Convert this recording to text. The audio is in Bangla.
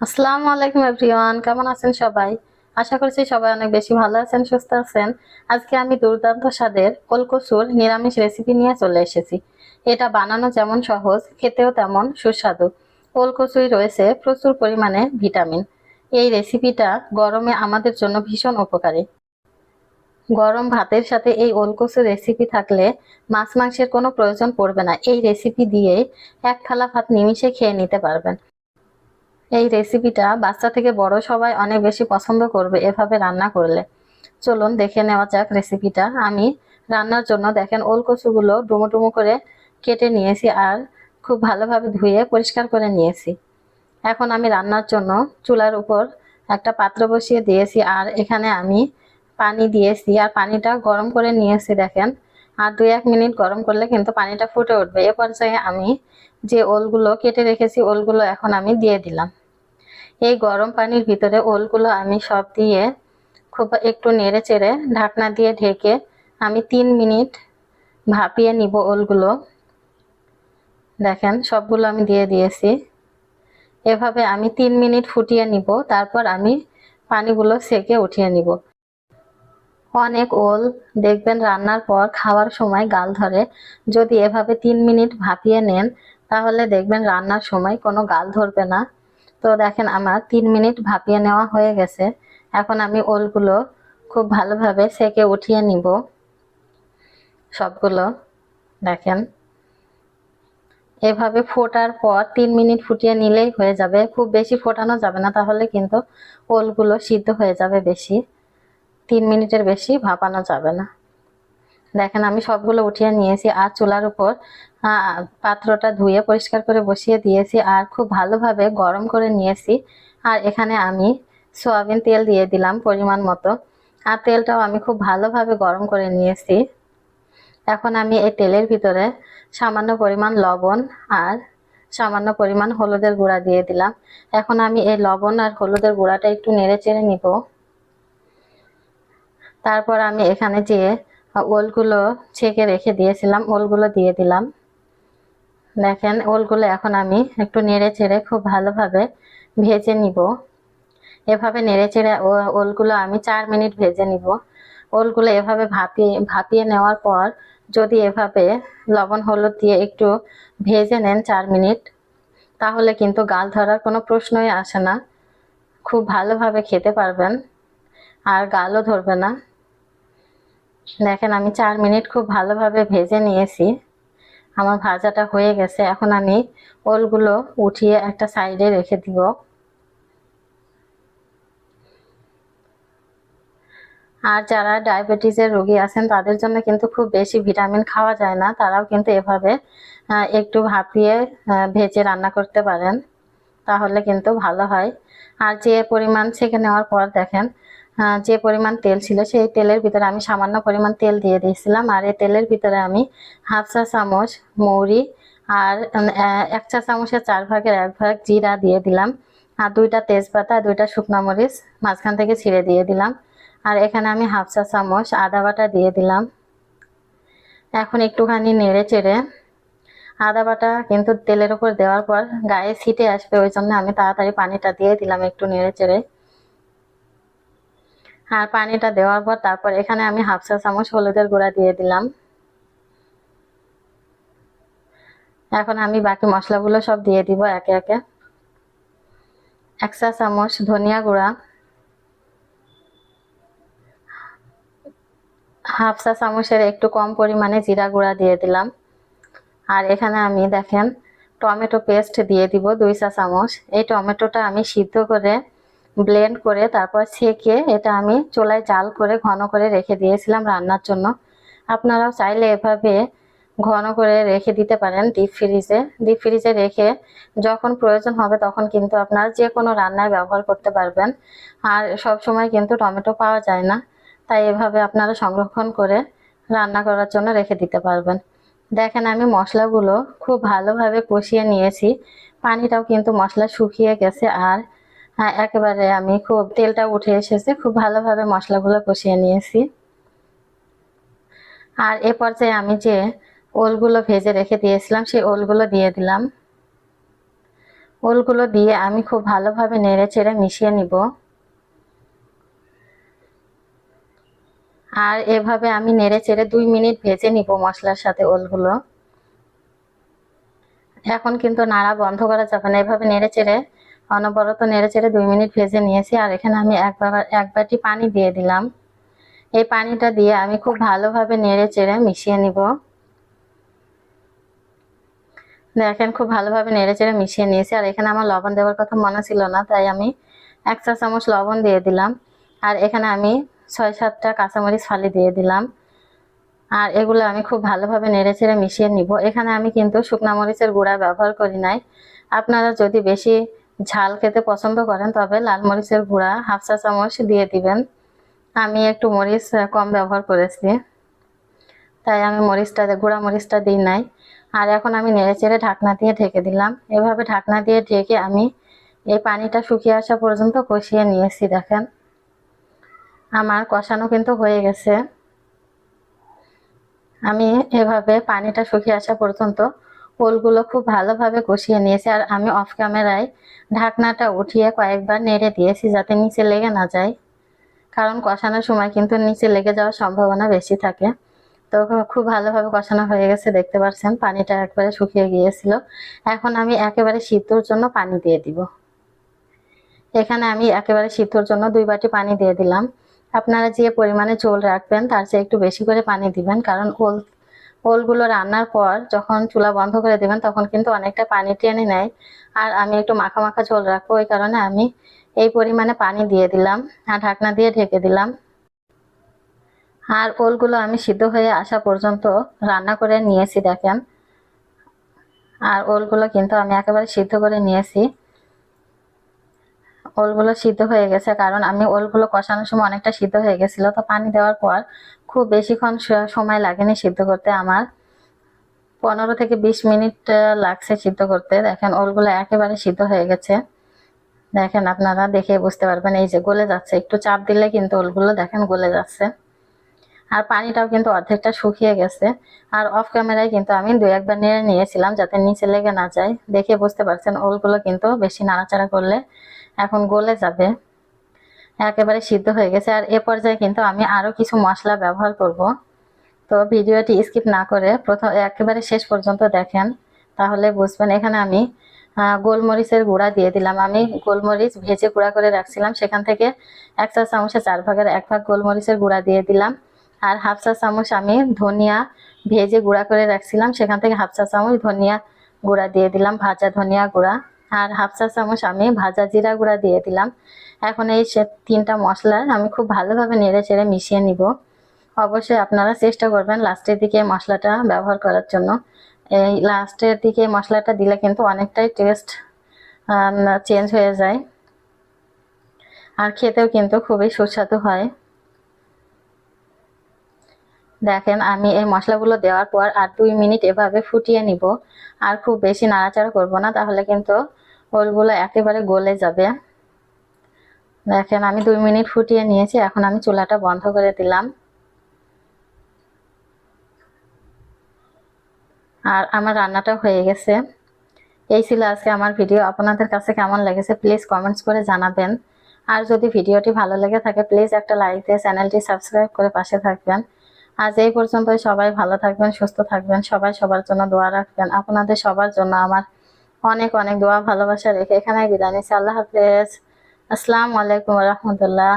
আসসালামু আলাইকুম এভরিওয়ান, কেমন আছেন সবাই? আশা করছি সবাই অনেক বেশি ভালো আছেন, সুস্থ আছেন। আজকে আমি দুর্দান্ত স্বাদের কলকসুর নিরামিষ রেসিপি নিয়ে চলে এসেছি। এটা বানানো যেমন সহজ, খেতেও তেমন সুস্বাদু। ওলকচুই রয়েছে প্রচুর পরিমাণে ভিটামিন। এই রেসিপিটা গরমে আমাদের জন্য ভীষণ উপকারী। গরম ভাতের সাথে এই ওলকচু রেসিপি থাকলে মাছ মাংসের কোনো প্রয়োজন পড়বে না। এই রেসিপি দিয়ে এক থালা ভাত নিমিষে খেয়ে নিতে পারবেন। এই রেসিপিটা বাচ্চা থেকে বড় সবাই অনেক বেশি পছন্দ করবে এভাবে রান্না করলে। চলুন দেখে নেওয়া যাক রেসিপিটা আমি রান্নার জন্য দেখেন ওল কচুগুলো ডুমো ডুমো করে কেটে নিয়েছি আর খুব ভালোভাবে ধুয়ে পরিষ্কার করে নিয়েছি। এখন আমি রান্নার জন্য চুলার উপর একটা পাত্র বসিয়ে দিয়েছি আর এখানে আমি পানি দিয়েছি আর পানিটা গরম করে নিয়েছি দেখেন। আর দুই এক মিনিট গরম করলে কিন্তু পানিটা ফুটে উঠবে। এ পর্যায়ে আমি যে ওলগুলো কেটে রেখেছি, ওলগুলো এখন আমি দিয়ে দিলাম। এই গরম পানির ভিতরে ওলগুলো আমি সব দিয়ে খুব একটু নেড়ে চেড়ে ঢাকনা দিয়ে ঢেকে আমি তিন মিনিট ভাপিয়ে নিব ওলগুলো। দেখেন, সবগুলো আমি দিয়ে দিয়েছি। এভাবে আমি তিন মিনিট ফুটিয়ে নিব, তারপর আমি পানিগুলো সেকে উঠিয়ে নিব। অনেক ওল দেখবেন রান্নার পর খাওয়ার সময় গাল ধরে। যদি এভাবে তিন মিনিট ভাপিয়ে নেন, তাহলে দেখবেন রান্নার সময় কোনো গাল ধরবে না। তো দেখেন আমার তিন মিনিট ভাপিয়ে নেওয়া হয়ে গেছে। এখন আমি ওলগুলো খুব ভালোভাবে সেকে উঠিয়ে নিব। সবগুলো, দেখেন। এভাবে ফোটার পর তিন মিনিট ফুটিয়ে নিলেই হয়ে যাবে। খুব বেশি ফোটানো যাবে না, তাহলে কিন্তু ওলগুলো সিদ্ধ হয়ে যাবে বেশি। তিন মিনিটের বেশি ভাপানো যাবে না। দেখেন, আমি সবগুলো উঠিয়ে নিয়েছি আর চুলার উপর পাত্রটা ধুয়ে পরিষ্কার করে বসিয়ে দিয়েছি আর খুব ভালোভাবে গরম করে নিয়েছি। আর এখানে আমি সয়াবিন তেল দিয়ে দিলাম পরিমাণ মতো। আর তেলটাও আমি খুব ভালোভাবে গরম করে নিয়েছি। এখন আমি এই তেলের ভিতরে সামান্য পরিমাণ লবণ আর সামান্য পরিমাণ হলুদের গুঁড়া দিয়ে দিলাম। এখন আমি এই লবণ আর হলুদের গুঁড়াটা একটু নেড়ে চেড়ে নিব। তারপর আমি এখানে যে ওলগুলো ছেঁকে রেখে দিয়েছিলাম, ওলগুলো দিয়ে দিলাম। দেখেন, ওলগুলো এখন আমি একটু নেড়ে চেড়ে খুব ভালোভাবে ভেজে নিব। এভাবে নেড়ে চেড়ে ওলগুলো আমি চার মিনিট ভেজে নিব। ওলগুলো এভাবে ভাপিয়ে ভাপিয়ে নেওয়ার পর যদি এভাবে লবণ, হলুদ দিয়ে একটু ভেজে নেন চার মিনিট, তাহলে কিন্তু গাল ধরার কোনো প্রশ্নই আসে না। খুব ভালোভাবে খেতে পারবেন, আর গালও ধরবে না। দেখেন, আমি চার মিনিট খুব ভালোভাবে ভেজে নিয়েছি। আমার ভাজাটা হয়ে গেছে। এখন আমি ওলগুলো উঠিয়ে একটা সাইডে রেখে দিব। আর যারা ডায়াবেটিসের রোগী আছেন, তাদের জন্য কিন্তু খুব বেশি ভিটামিন খাওয়া যায় না। তারাও কিন্তু এভাবে একটু ভাপিয়ে ভেজে রান্না করতে পারেন। তাহলে কিন্তু ভালো হয়। আর যে পরিমাণ ছেঁকে নেওয়ার পর দেখেন যে পরিমাণ তেল ছিল সেই তেলের ভিতরে আমি সামান্য পরিমাণ তেল দিয়ে দিয়েছিলাম। আর এই তেলের ভিতরে আমি হাফ চা চামচ মৌরি আর এক চা চামচের চার ভাগের এক ভাগ জিরা দিয়ে দিলাম। আর দুইটা তেজপাতা দুইটা শুকনো মরিচ মাঝখান থেকে ছিঁড়ে দিয়ে দিলাম। আর এখানে আমি হাফ চা চামচ আদা বাটা দিয়ে দিলাম। এখন একটুখানি নেড়ে চেড়ে আদা বাটা কিন্তু তেলের উপর দেওয়ার পর গায়ে ছিটে আসবে, ওই জন্য আমি তাড়াতাড়ি পানিটা দিয়ে দিলাম একটু নেড়ে চেড়ে। আর পানিটা দেওয়ার পর তারপর এখানে আমি হাফ চা চামচ হলুদের গুঁড়া দিয়ে দিলাম। এখন আমি বাকি মশলাগুলো সব দিয়ে দিব একে একে। এক চা চামচ ধনিয়া গুঁড়া। হাফ চা চামচের একটু কম পরিমাণে জিরা গুঁড়া দিয়ে দিলাম। আর এখানে আমি দেখেন, টমেটো পেস্ট দিয়ে দিব দুই চা চামচ। এই টমেটোটা আমি সিদ্ধ করে ব্লেন্ড করে তারপর ছেঁকে এটা আমি চুলায় জাল করে ঘন করে রেখে দিয়েছিলাম রান্নার জন্য। আপনারাও চাইলে এভাবে ঘন করে রেখে দিতে পারেন ডিপ ফ্রিজে ডিপ ফ্রিজে রেখে যখন প্রয়োজন হবে তখন কিন্তু আপনার যে কোনো রান্নায় ব্যবহার করতে পারবেন। আর সব সময় কিন্তু টমেটো পাওয়া যায় না। তাই এভাবে আপনারা সংরক্ষণ করে রান্না করার জন্য রেখে দিতে পারবেন। দেখেন আমি মশলাগুলো খুব ভালোভাবে কষিয়ে নিয়েছি। পানিটাও কিন্তু মশলা শুকিয়ে গেছে আর হ্যাঁ, একেবারে আমি খুব তেলটা উঠে এসেছে খুব ভালোভাবে মশলাগুলো কষিয়ে নিয়েছি। আর এ পর্যায়ে আমি যে ওলগুলো ভেজে রেখে দিয়েছিলাম সেই ওলগুলো দিয়ে দিলাম। ওলগুলো দিয়ে আমি খুব ভালোভাবে নেড়ে চেড়ে মিশিয়ে নিব। আর এভাবে আমি নেড়ে চেড়ে দুই মিনিট ভেজে নিব মশলার সাথে ওলগুলো। এখন কিন্তু নাড়া বন্ধ করা যাবে না এভাবে নেড়ে চেড়ে অনবরত নেড়ে চেড়ে দুই মিনিট ভেজে নিয়েছি, আর এখানে আমি এক এক বাটি পানি দিয়ে দিলাম। এই পানিটা দিয়ে আমি খুব ভালোভাবে নেড়ে চেড়ে মিশিয়ে নিব। দেখেন, খুব ভালোভাবে নেড়ে চেড়ে মিশিয়ে নিয়েছি, আর এখানে আমার লবণ দেওয়ার কথা মনে ছিল না, তাই আমি এক চা চামচ লবণ দিয়ে দিলাম। আর এখানে আমি ছয় সাতটা কাঁচামরিচ ফালি দিয়ে দিলাম। আর এগুলো আমি খুব ভালোভাবে নেড়ে চেড়ে মিশিয়ে নিব। এখানে আমি কিন্তু শুকনা মরিচের গুঁড়া ব্যবহার করি নাই। আপনারা যদি বেশি ঝাল খেতে পছন্দ করেন, তবে লাল মরিচের গুঁড়া হাফ চা চামচ দিয়ে দিবেন। আমি একটু মরিচ কম ব্যবহার করেছি। তাই আমি মরিচটা, গুঁড়া মরিচটা দিই নাই। আর এখন আমি নেড়ে চেড়ে ঢাকনা দিয়ে ঢেকে দিলাম। এভাবে ঢাকনা দিয়ে ঢেকে আমি এই পানিটা শুকিয়ে আসা পর্যন্ত কষিয়ে নিয়েছি, দেখেন। আমার কষানো কিন্তু হয়ে গেছে। আমি এভাবে পানিটা শুকিয়ে আসা পর্যন্ত ওলগুলো খুব ভালোভাবে কষিয়ে নিয়েছি আর আমি অফ ক্যামেরায় ঢাকনাটা উঠিয়ে কয়েকবার নেড়ে দিয়েছি যাতে নিচে লেগে না যায়। কারণ কষানোর সময় কিন্তু নিচে লেগে যাওয়ার সম্ভাবনা বেশি থাকে। তো খুব ভালোভাবে কষানো হয়ে গেছে, দেখতে পাচ্ছেন পানিটা একবারে শুকিয়ে গিয়েছিল। এখন আমি একেবারে সিদ্ধর জন্য পানি দিয়ে দিব। এখানে আমি একেবারে সিদ্ধর জন্য দুই বাটি পানি দিয়ে দিলাম। আপনারা যে পরিমাণে ঝোল রাখবেন, তার চেয়ে একটু বেশি করে পানি দিবেন, কারণ ওল ওলগুলো রান্নার পর যখন চুলা বন্ধ করে দেবেন, তখন কিন্তু অনেকটা পানি টেনে নেয়। আর আমি একটু মাখা মাখা ঝোল রাখব, ওই কারণে আমি এই পরিমাণে পানি দিয়ে দিলাম আর ঢাকনা দিয়ে ঢেকে দিলাম। আর ওলগুলো আমি সিদ্ধ হয়ে আসা পর্যন্ত রান্না করে নিয়েছি, দেখেন। আর ওলগুলো কিন্তু আমি একেবারে সিদ্ধ করে নিয়েছি। ওলগুলো সিদ্ধ হয়ে গেছে। কারণ আমি ওলগুলো কষানোর সময় অনেকটা সিদ্ধ হয়ে গেছিল। তো পানি দেওয়ার পর খুব বেশিক্ষণ সময় লাগেনি সিদ্ধ করতে। আমার পনেরো থেকে বিশ মিনিট লাগছে সিদ্ধ করতে। দেখেন ওলগুলো একেবারে সিদ্ধ হয়ে গেছে। দেখেন আপনারা দেখে বুঝতে পারবেন। এই যে গলে যাচ্ছে। একটু চাপ দিলে কিন্তু ওলগুলো দেখেন গলে যাচ্ছে। আর পানিটাও কিন্তু অর্ধেকটা শুকিয়ে গেছে। আর অফ ক্যামেরায় কিন্তু আমি দু একবার নেড়ে নিয়েছিলাম যাতে নিচে লেগে না যায়। দেখে বুঝতে পারছেন, ওলগুলো কিন্তু বেশি নাড়াচাড়া করলে এখন গলে যাবে। একেবারে সিদ্ধ হয়ে গেছে। আর এ পর্যায়ে কিন্তু আমি আরও কিছু মশলা ব্যবহার করব। তো ভিডিওটি স্কিপ না করে প্রথম, একেবারে শেষ পর্যন্ত দেখেন, তাহলে বুঝবেন। এখানে আমি গোলমরিচের গুঁড়া দিয়ে দিলাম। আমি গোলমরিচ ভেজে গুঁড়া করে রাখছিলাম। সেখান থেকে এক চা চামচে চার ভাগের এক ভাগ গোলমরিচের গুঁড়া দিয়ে দিলাম। আর হাফ চা চামচ আমি ধনিয়া ভেজে গুঁড়া করে রাখছিলাম। সেখান থেকে হাফ চা চামচ ধনিয়া গুঁড়া দিয়ে দিলাম, ভাজা ধনিয়া গুঁড়া। আর হাফ চা চামচ আমি ভাজা জিরা গুঁড়া দিয়ে দিলাম। এখন এই তিনটা মশলা আমি খুব ভালোভাবে নেড়ে চেড়ে মিশিয়ে নিব। অবশ্যই আপনারা চেষ্টা করবেন লাস্টের দিকে মশলাটা ব্যবহার করার জন্য। এই লাস্টের দিকে মশলাটা দিলে কিন্তু অনেকটাই টেস্ট চেঞ্জ হয়ে যায়। আর খেতেও কিন্তু খুবই সুস্বাদু হয়। দেখেন, আমি এই মশলাগুলো দেওয়ার পর আর দুই মিনিট এভাবে ফুটিয়ে নিব। আর খুব বেশি নাড়াচাড়া করব না, তাহলে কিন্তু ওলগুলো একেবারে গলে যাবে। দেখেন, আমি দুই মিনিট ফুটিয়ে নিয়েছি, এখন আমি চুলাটা বন্ধ করে দিলাম। আর আমার রান্নাটা হয়ে গেছে। এই ছিল আজকে আমার ভিডিও। আপনাদের কাছে কেমন লেগেছে প্লিজ কমেন্টস করে জানাবেন। আর যদি ভিডিওটি ভালো লেগে থাকে, প্লিজ একটা লাইক দিয়ে চ্যানেলটি সাবস্ক্রাইব করে পাশে থাকবেন। আজ এই পর্যন্ত সবাই ভালো থাকবেন, সুস্থ থাকবেন। সবাই সবার জন্য দোয়া রাখবেন। আপনাদের সবার জন্য আমার অনেক অনেক দোয়া, ভালোবাসা রেখে এখানে বিদায় নিচ্ছি। আল্লাহ হাফেজ। আসসালামু আলাইকুম রহমতুল্লাহ।